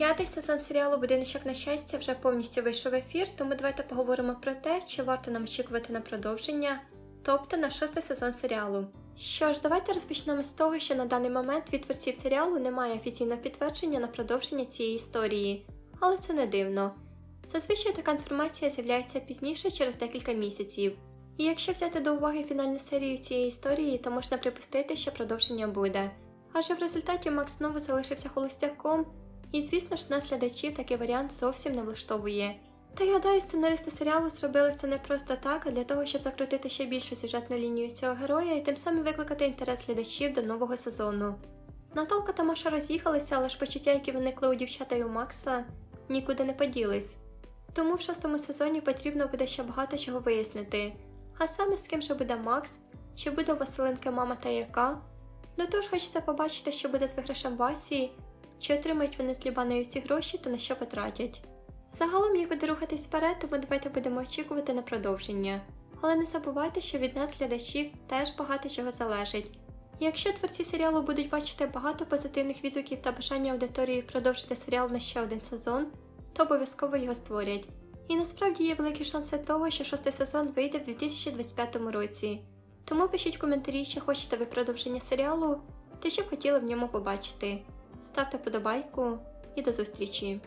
П'ятий сезон серіалу Будиночок на щастя вже повністю вийшов в ефір, тому давайте поговоримо про те, чи варто нам очікувати на продовження, тобто на шостий сезон серіалу. Що ж, давайте розпочнемо з того, що на даний момент від творців серіалу немає офіційного підтвердження на продовження цієї історії, але це не дивно. Зазвичай така інформація з'являється пізніше через декілька місяців. І якщо взяти до уваги фінальну серію цієї історії, то можна припустити, що продовження буде. Адже в результаті Макс знову залишився холостяком, і звісно ж нас глядачів такий варіант зовсім не влаштовує. Та я гадаю, сценаристи серіалу зробили це не просто так, а для того, щоб закрутити ще більшу сюжетну лінію цього героя і тим самим викликати інтерес глядачів до нового сезону. Наталка та Маша роз'їхалися, але ж почуття, які виникли у дівчата і у Макса, нікуди не поділись. Тому в шостому сезоні потрібно буде ще багато чого вияснити. А саме з ким же буде Макс, чи буде у Василинки мама та яка. До того ж хочеться побачити, що буде з виграшем Васі, чи отримають вони з Любаною ці гроші та на що потратять. Загалом їх буде рухатись вперед, тому давайте будемо очікувати на продовження. Але не забувайте, що від нас, глядачів, теж багато чого залежить. Якщо творці серіалу будуть бачити багато позитивних відгуків та бажання аудиторії продовжити серіал на ще один сезон, то обов'язково його створять. І насправді є великі шанси того, що шостий сезон вийде в 2025 році. Тому пишіть коментарі, чи хочете ви продовження серіалу, та що б хотіли в ньому побачити. Ставте подобайку і до зустрічі!